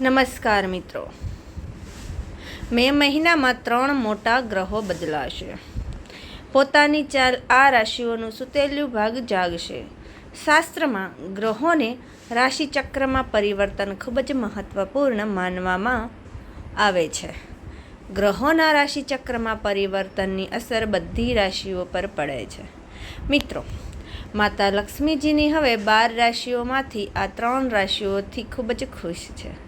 નમસ્કાર મિત્રો. મે મહિનામાં ત્રણ મોટા ગ્રહો બદલાશે. પોતાની ચાલ આ રાશિઓનું સુતેલું ભાગ જાગશે. શાસ્ત્રમાં ગ્રહોને રાશિચક્રમાં પરિવર્તન ખૂબ જ મહત્વપૂર્ણ માનવામાં આવે છે. ગ્રહોના રાશિચક્રમાં પરિવર્તનની અસર બધી રાશિઓ પર પડે છે. મિત્રો, માતા લક્ષ્મીજીની હવે બાર રાશિઓમાંથી આ ત્રણ રાશિઓથી ખૂબ જ ખુશ છે.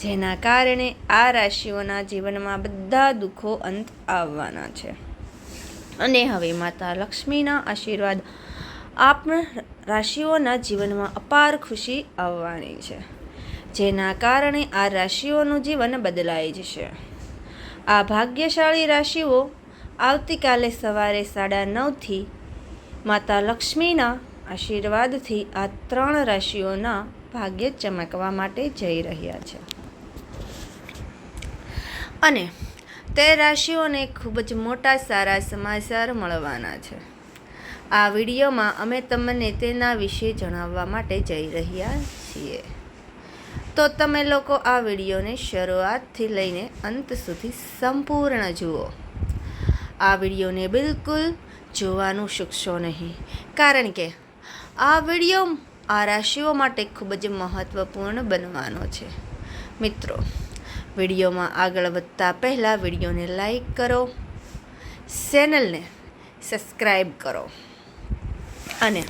જેના કારણે આ રાશિઓના જીવનમાં બધા દુઃખો અંત આવવાના છે. અને હવે માતા લક્ષ્મીના આશીર્વાદ આપના રાશિઓના જીવનમાં અપાર ખુશી આવવાની છે, જેના કારણે આ રાશિઓનું જીવન બદલાઈ જશે. આ ભાગ્યશાળી રાશિઓ આવતીકાલે સવારે સાડા નવથી માતા લક્ષ્મીના આશીર્વાદથી આ ત્રણ રાશિઓના ભાગ્ય ચમકવા માટે જઈ રહ્યા છે. અને તે રાશિઓને ખૂબ જ મોટા સારા સમાચાર મળવાના છે. આ વિડીયોમાં અમે તમને તેના વિશે જણાવવા માટે જઈ રહ્યા છીએ. તો તમે લોકો આ વિડીયોને શરૂઆતથી લઈને અંત સુધી સંપૂર્ણ જુઓ. આ વિડીયોને બિલકુલ જોવાનું શીખશો નહીં. કારણ કે આ વીડિયો આ રાશિઓ માટે ખૂબ જ મહત્ત્વપૂર્ણ બનવાનો છે. મિત્રો વિડીયોમાં આગળ વધતા પહેલાં વિડીયોને લાઈક કરો, ચેનલને સબસ્ક્રાઈબ કરો અને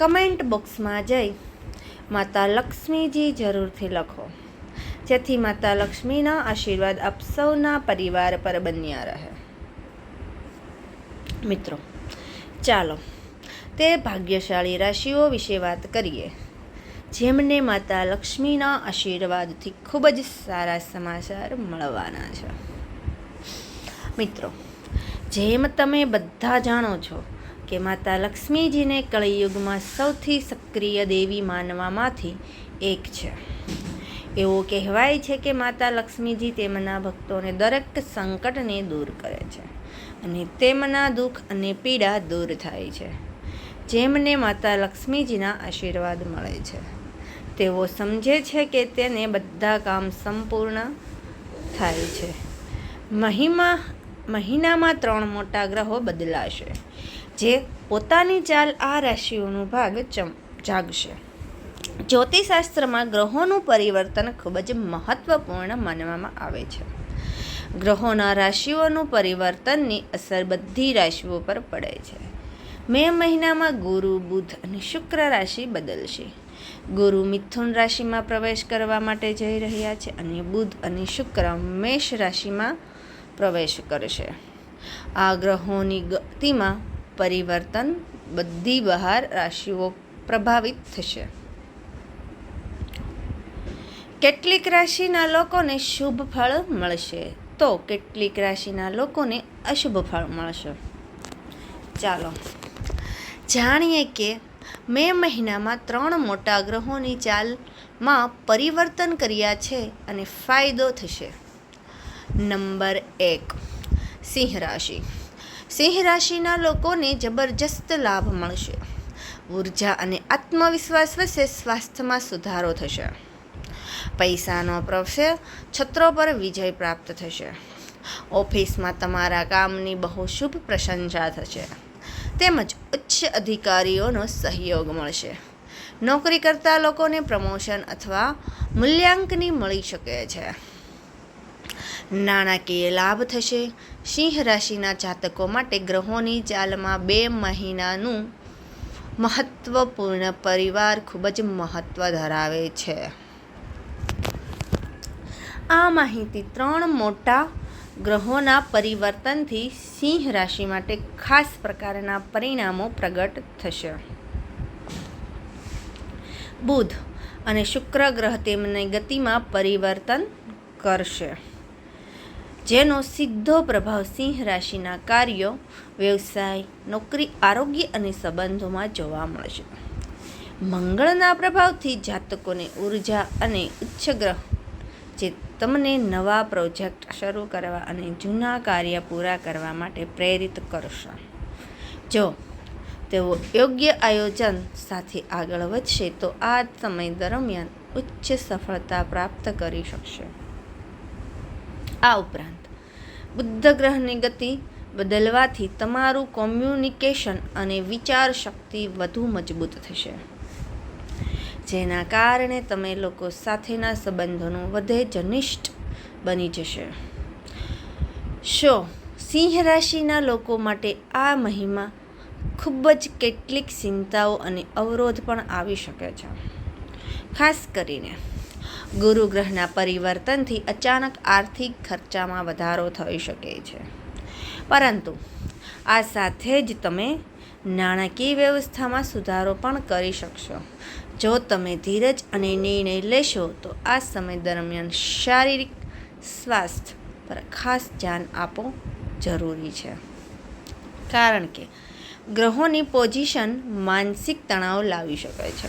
કમેન્ટ બોક્સમાં જઈ માતા લક્ષ્મીજી જરૂરથી લખો. જેથી માતા લક્ષ્મીના આશીર્વાદ આપ સૌના પરિવાર પર બન્યા રહે. મિત્રો, ચાલો તે ભાગ્યશાળી રાશિઓ વિશે વાત કરીએ. જેમને માતા લક્ષ્મીના આશીર્વાદથી ખૂબ જ સારા સમાચાર મળવાના છે. મિત્રો, જેમ તમે બધા જાણો છો કે માતા લક્ષ્મીજીને કળિયુગમાં સૌથી સક્રિય દેવી માનવામાંથી એક છે. એવું કહેવાય છે કે માતા લક્ષ્મીજી તેમના ભક્તોને દરેક સંકટને દૂર કરે છે અને તેમના દુઃખ અને પીડા દૂર થાય છે. જેમને માતા લક્ષ્મીજીના આશીર્વાદ મળે છે. તેઓ સમજે છે કે તેને બધા કામ સંપૂર્ણ થાય છે. મહિમા, મહિનામાં ત્રણ મોટા ગ્રહો બદલાશે, જે પોતાની ચાલ આ રાશિઓનો ભાગ ચમ, જાગશે. જ્યોતિષશાસ્ત્રમાં ગ્રહોનું પરિવર્તન ખૂબ જ મહત્વપૂર્ણ માનવામાં આવે છે. ગ્રહોના રાશિઓનું પરિવર્તનની અસર બધી રાશિઓ પર પડે છે. મે મહિનામાં ગુરુ, બુધ અને શુક્ર રાશિ બદલશે. ગુરુ મિથુન રાશિમાં પ્રવેશ કરવા માટે જઈ રહ્યા છે અને બુધ અને શુક્ર મેષ રાશિમાં પ્રવેશ કરશે. આ ગ્રહોની ગતિમાં પરિવર્તન બધી બહાર રાશિઓ પ્રભાવિત થશે. કેટલીક રાશિના લોકોને શુભ ફળ મળશે તો કેટલીક રાશિના લોકોને અશુભ ફળ મળશે. ચાલો, જાણીએ કે મે મહિનામાં ત્રણ મોટા ગ્રહોની ચાલમાં પરિવર્તન કર્યા છે અને ફાયદો થશે. નંબર એક, સિંહ રાશિ. સિંહ રાશિના લોકોને જબરજસ્ત લાભ મળશે. ઊર્જા અને આત્મવિશ્વાસ વચ્ચે સ્વાસ્થ્યમાં સુધારો થશે. પૈસાનો પ્રવશે છત્રો પર વિજય પ્રાપ્ત થશે. ઓફિસમાં તમારા કામની બહુ શુભ પ્રશંસા થશે. તેમજ ઉચ્ચ અધિકારીઓનો સહયોગ મળશે. નોકરી કરતા લોકોને પ્રમોશન અથવા મૂલ્યાંકની મળી શકે છે. નાણાકીય લાભ થશે. સિંહ રાશિના જાતકો માટે ગ્રહોની ચાલમાં બે મહિનાનું મહત્વપૂર્ણ પરિવાર ખૂબ જ મહત્વ ધરાવે છે. આ માહિતી ત્રણ મોટા ગ્રહોના પરિવર્તનથી સિંહ રાશિ માટે ખાસ પ્રકારના પરિણામો પ્રગટ થશે. બુધ અને શુક્ર ગ્રહ તેમની ગતિમાં પરિવર્તન કરશે. જેનો સીધો પ્રભાવ સિંહ રાશિના કાર્યો, વ્યવસાય, નોકરી, આરોગ્ય અને સંબંધોમાં જોવા મળશે. મંગળના પ્રભાવથી જાતકોને ઊર્જા અને ઉચ્ચ ગ્રહ, જે તમને નવા પ્રોજેક્ટ શરૂ કરવા અને જૂના કાર્ય પૂરા કરવા માટે પ્રેરિત કરશે. જો તેઓ યોગ્ય આયોજન સાથે આગળ વધશે, તો આ સમય દરમિયાન ઉચ્ચ સફળતા પ્રાપ્ત કરી શકશે. આ ઉપરાંત, બુદ્ધ ગ્રહની ગતિ બદલવાથી તમારું કોમ્યુનિકેશન અને વિચાર શક્તિ વધુ મજબૂત થશે. જેના કારણે તમે લોકો સાથેના સંબંધોનું વધે ઘનિષ્ઠ બની જશે. શો, સિંહ રાશિના લોકો માટે આ મહિમા ખૂબ જ કેટલીક ચિંતાઓ અને અવરોધ પણ આવી શકે છે. ખાસ કરીને, ગુરુ ગ્રહના પરિવર્તનથી અચાનક આર્થિક ખર્ચામાં વધારો થઈ શકે છે. પરંતુ આ સાથે જ તમે નાણાકીય વ્યવસ્થામાં સુધારો પણ કરી શકશો. જો તમે ધીરજ અને નિર્ણય લેશો, તો આ સમય દરમિયાન શારીરિક સ્વાસ્થ્ય પર ખાસ ધ્યાન આપો જરૂરી છે. કારણ કે ગ્રહોની પોઝિશન માનસિક તણાવ લાવી શકે છે.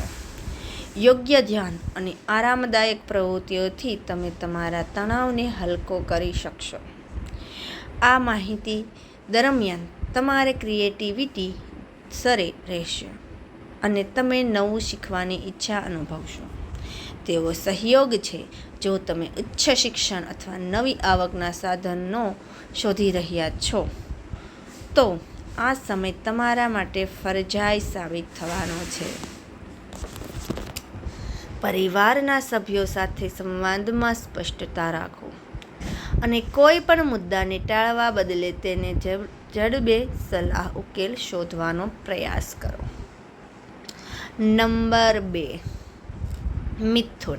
યોગ્ય ધ્યાન અને આરામદાયક પ્રવૃત્તિઓથી તમે તમારા તણાવને હલકો કરી શકશો. આ માહિતી દરમિયાન તમારે ક્રિએટિવિટી સરે રહેશે અને તમે નવું શીખવાની ઈચ્છા અનુભવશો. તેવો સહયોગ છે જો તમે ઉચ્ચ શિક્ષણ અથવા નવી આવકના સાધનો શોધી રહ્યા છો. તો આ સમય તમારા માટે ફરજાઈ સાબિત થવાનો છે. પરિવારના સભ્યો સાથે સંવાદમાં સ્પષ્ટતા રાખો. અને કોઈ પણ મુદ્દાને ટાળવા બદલે તેને જડબે સલાહ ઉકેલ શોધવાનો પ્રયાસ કરો. નંબર બે, મિથુન.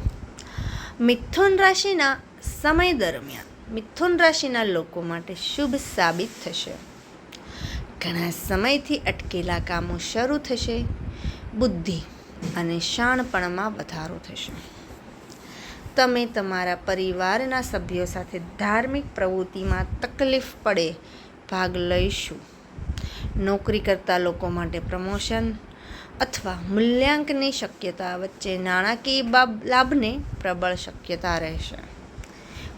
મિથુન રાશિના સમય દરમિયાન, મિથુન રાશિના લોકો માટે શુભ સાબિત થશે. ઘણા સમયથી અટકેલા કામો શરૂ થશે, બુદ્ધિ અને શાણપણમાં વધારો થશે. તમે તમારા પરિવારના સભ્યો સાથે ધાર્મિક પ્રવૃત્તિમાં તકલીફ પડે, ભાગ લઈશું. નોકરી કરતા લોકો માટે પ્રમોશન અથવા મૂલ્યાંકનની શક્યતા વચ્ચે નાણાકીય લાભને પ્રબળ શક્યતા રહેશે.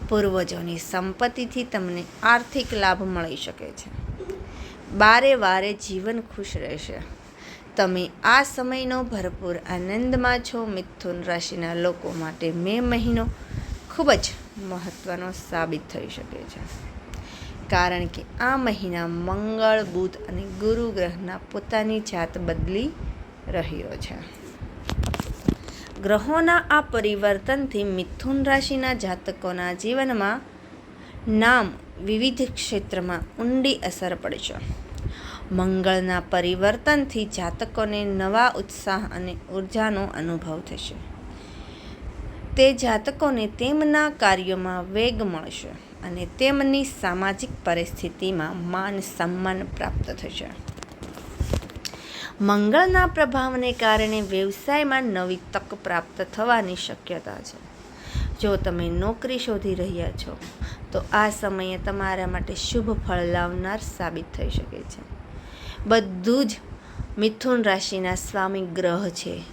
પૂર્વજોની સંપત્તિથી તમને આર્થિક લાભ મળી શકે છે. બારે વારે જીવન ખુશ રહેશે. તમે આ સમયનો ભરપૂર આનંદમાં છો મિથુન રાશિના લોકો માટે મે મહિનો ખૂબ જ મહત્ત્વનો સાબિત થઈ શકે છે. કારણ કે આ મહિના મંગળ, બુધ અને ગુરુ ગ્રહના પોતાની જાત બદલી રહ્યો છે. ગ્રહોના આ પરિવર્તનથી મિથુન રાશિના જાતકોના જીવનમાં નામ વિવિધ ક્ષેત્રમાં ઊંડી અસર પડશે મંગળના પરિવર્તનથી જાતકોને નવા ઉત્સાહ અને ઉર્જાનો અનુભવ થશે. તે જાતકોને તેમના કાર્યોમાં વેગ મળશે અને તેમની સામાજિક પરિસ્થિતિમાં માન સન્માન પ્રાપ્ત થશે. મંગળના પ્રભાવને કારણે વ્યવસાયમાં નવી તક પ્રાપ્ત થવાની શક્યતા છે. જો તમે નોકરી શોધી રહ્યા છો, તો આ સમયે તમારા માટે શુભ ફળ લાવનાર સાબિત થઈ શકે છે. બધું જ મિથુન રાશિના સ્વામી ગ્રહ છે,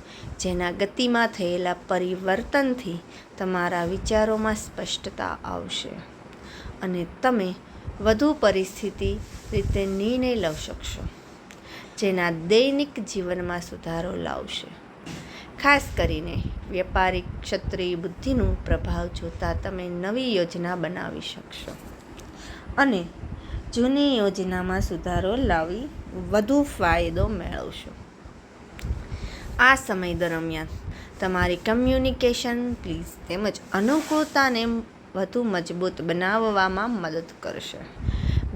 જેના ગતિમાં થયેલા પરિવર્તનથી તમારા વિચારોમાં સ્પષ્ટતા આવશે અને તમે વધુ પરિસ્થિતિ રીતે નિર્ણય લઈ શકશો, જેના દૈનિક જીવનમાં સુધારો લાવશે. ખાસ કરીને વેપારી ક્ષત્રિય બુદ્ધિનું પ્રભાવ જોતાં તમે નવી યોજના બનાવી શકશો અને જૂની યોજનામાં સુધારો લાવી વધુ ફાયદો મેળવશો. આ સમય દરમિયાન તમારી કમ્યુનિકેશન પ્લીઝ તેમજ અનુકૂળતાને વધુ મજબૂત બનાવવામાં મદદ કરશે.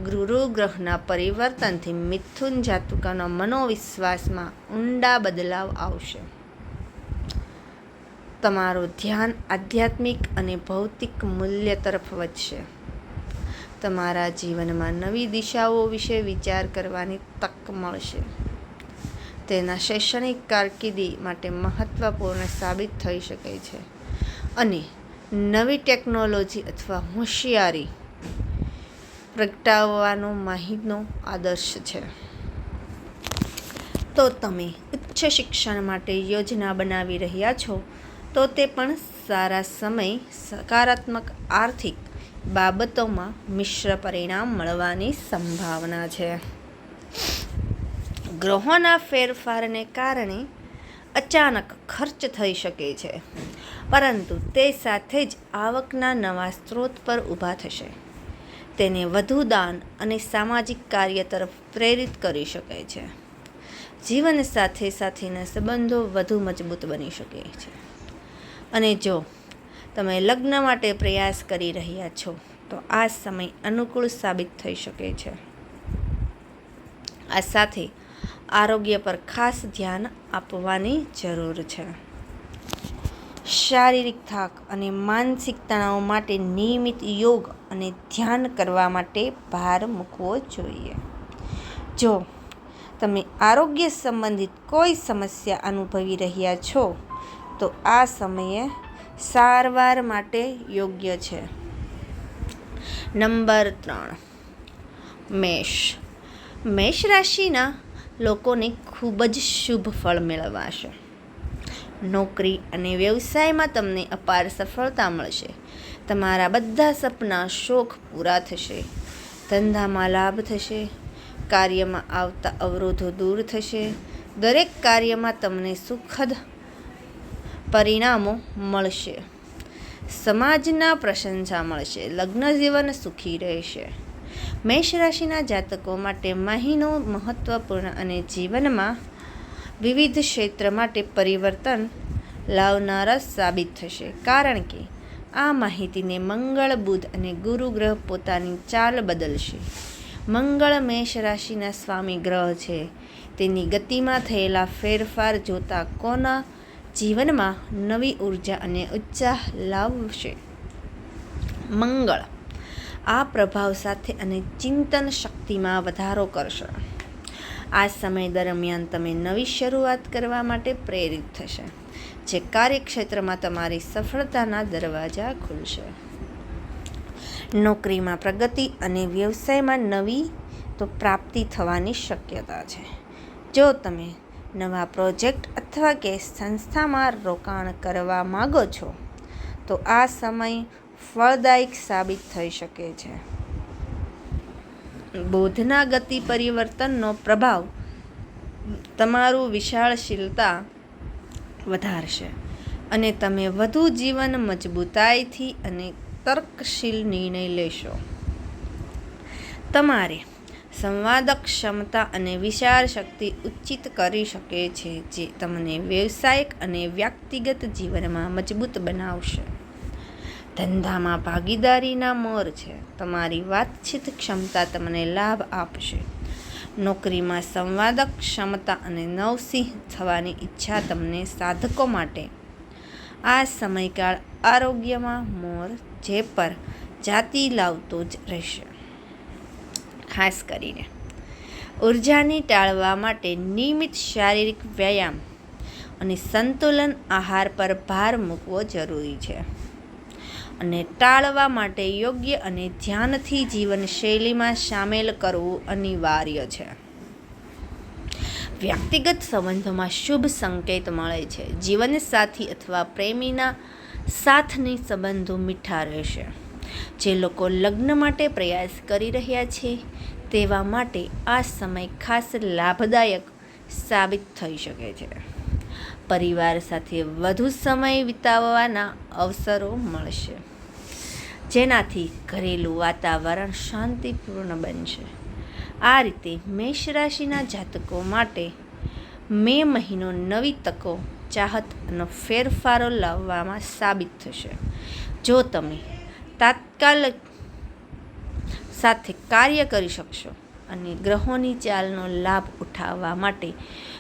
ગુરુ ગ્રહના પરિવર્તનથી મિથુન જાતકાનો મનોવિશ્વાસમાં ઊંડા બદલાવ આવશે. તમારું ધ્યાન આધ્યાત્મિક અને ભૌતિક મૂલ્ય તરફ વધશે. તમારા જીવનમાં નવી દિશાઓ વિશે વિચાર કરવાની તક મળશે. તેના શૈક્ષણિક કારકિર્દી માટે મહત્વપૂર્ણ સાબિત થઈ શકે છે. અને નવી ટેકનોલોજી અથવા હોશિયારી પ્રગટાવવાનો માહિતનો આદર્શ છે. તો તમે ઉચ્ચ શિક્ષણ માટે યોજના બનાવી રહ્યા છો, તો તે પણ સારા સમય સકારાત્મક આર્થિક બાબતોમાં મિશ્ર પરિણામ મળવાની સંભાવના છે. ગ્રહોના ફેરફારને કારણે અચાનક ખર્ચ થઈ શકે છે, પરંતુ તે સાથે જ આવકના નવા સ્ત્રોત પર ઊભા થશે. તેને વધુ દાન અને સામાજિક કાર્ય તરફ પ્રેરિત કરી શકે છે. જીવન સાથે સાથેના સંબંધો વધુ મજબૂત બની શકે છે. અને જો તમે લગ્ન માટે પ્રયાસ કરી રહ્યા છો, તો આ સમય અનુકૂળ સાબિત થઈ શકે છે. આ સાથે આરોગ્ય પર ખાસ ધ્યાન આપવાની જરૂર છે. શારીરિક થાક અને માનસિક તણાવ માટે નિયમિત યોગ અને ધ્યાન કરવા માટે ભાર મૂકવો જોઈએ. જો તમે આરોગ્ય સંબંધિત કોઈ સમસ્યા અનુભવી રહ્યા છો, તો આ સમયે સારવાર માટે યોગ્ય છે. નંબર ત્રણ. મેષ. મેષ રાશિના લોકોને ખૂબ જ શુભ ફળ મેળવાશે. નોકરી અને વ્યવસાયમાં તમને અપાર સફળતા મળશે. તમારા બધા સપના શોખ પૂરા થશે. ધંધામાં લાભ થશે. કાર્યમાં આવતા અવરોધો દૂર થશે. દરેક કાર્યમાં તમને સુખદ પરિણામો મળશે. સમાજના પ્રશંસા મળશે. લગ્ન જીવન સુખી રહેશે. મેષ રાશિના જાતકો માટે મહિનો મહત્વપૂર્ણ અને જીવનમાં વિવિધ ક્ષેત્ર માટે પરિવર્તન લાવનારા સાબિત થશે. કારણ કે આ માહિતીને મંગળ, બુધ અને ગુરુ ગ્રહ પોતાની ચાલ બદલશે. મંગળ મેષ રાશિના સ્વામી ગ્રહ છે. તેની ગતિમાં થયેલા ફેરફાર જોતા કોના જીવનમાં નવી ઊર્જા અને ઉત્સાહ લાવશે. મંગળ આ પ્રભાવ સાથે અને ચિંતન શક્તિમાં વધારો કરશે. આ સમય દરમિયાન તમે નવી શરૂઆત કરવા માટે પ્રેરિત થશે, જે કાર્યક્ષેત્રમાં તમારી સફળતાના દરવાજા ખુલશે. નોકરીમાં પ્રગતિ અને વ્યવસાયમાં નવી તો પ્રાપ્તિ થવાની શક્યતા છે. જો તમે નવા પ્રોજેક્ટ અથવા કે સંસ્થામાં રોકાણ કરવા માગો છો, તો આ સમય ફળદાયક સાબિત થઈ શકે છે. બોધના ગતિ પરિવર્તનનો પ્રભાવ તમારું વિશાળશીલતા વધારશે અને તમે વધુ જીવન મજબૂતાઈથી અને તર્કશીલ નિર્ણય લેશો. તમારે સંવાદક ક્ષમતા અને વિચાર શક્તિ ઉચિત કરી શકે છે, જે તમને વ્યવસાયિક અને વ્યક્તિગત જીવનમાં મજબૂત બનાવશે. ધંધામાં ભાગીદારીના મોર છે. તમારી વાતચીત ક્ષમતા તમને લાભ આપશે. નોકરીમાં સંવાદક ક્ષમતા અને નવસિંહ થવાની ઈચ્છા તમને સાધકો માટે. આ સમયકાળ આરોગ્યમાં મોર જે પર જાતિ લાવતો જ રહેશે. ખાસ કરીને. ઉર્જાની ટાળવા માટે નિયમિત શારીરિક વ્યાયામ અને સંતુલન આહાર પર ભાર મૂકવો જરૂરી છે. અને ટાળવા માટે યોગ્ય અને ધ્યાનથી જીવનશૈલીમાં સામેલ કરવું અનિવાર્ય છે. વ્યક્તિગત સંબંધોમાં શુભ સંકેત મળે છે. જીવનસાથી અથવા પ્રેમીના સાથની સંબંધો મીઠા રહેશે. જે લોકો લગ્ન માટે પ્રયાસ કરી રહ્યા છે, તેવા માટે આ સમય ખાસ લાભદાયક સાબિત થઈ શકે છે. પરિવાર સાથે વધુ સમય વિતાવવાના અવસરો મળશે. જેનાથી ઘરેલું વાતાવરણ શાંતિપૂર્ણ બનશે. આ રીતે મેષ રાશિના જાતકો માટે મે મહિનો નવી તકો, ચાહત અને ફેરફારો લાવવામાં સાબિત થશે. જો તમે તાત્કાલિક સાથે કાર્ય કરી શકશો અને ગ્રહોની ચાલનો લાભ ઉઠાવવા માટે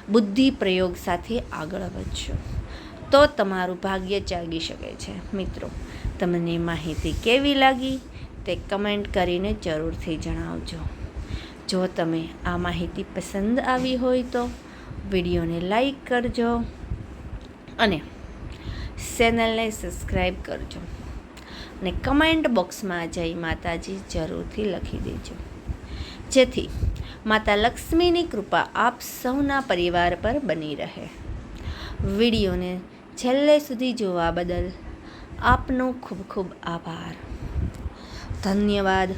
બુદ્ધિ પ્રયોગ સાથે આગળ વધશો. તો તમારું ભાગ્ય જાગી શકે છે. મિત્રો, તમને માહિતી કેવી લાગી તે કમેન્ટ કરીને જરૂરથી જણાવજો. જો તમે આ માહિતી પસંદ આવી હોય તો વિડીયોને લાઈક કરજો અને ચેનલને સબસ્ક્રાઈબ કરજો. અને કમેન્ટ બોક્સમાં જય માતાજી જરૂરથી લખી દેજો. જેથી માતા લક્ષ્મીની કૃપા આપ સૌના પરિવાર પર બની રહે. વિડીયોને છેલ્લે સુધી જોવા બદલ આપનો ખૂબ ખૂબ આભાર. ધન્યવાદ.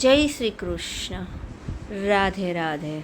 જય શ્રી કૃષ્ણ. રાધે રાધે.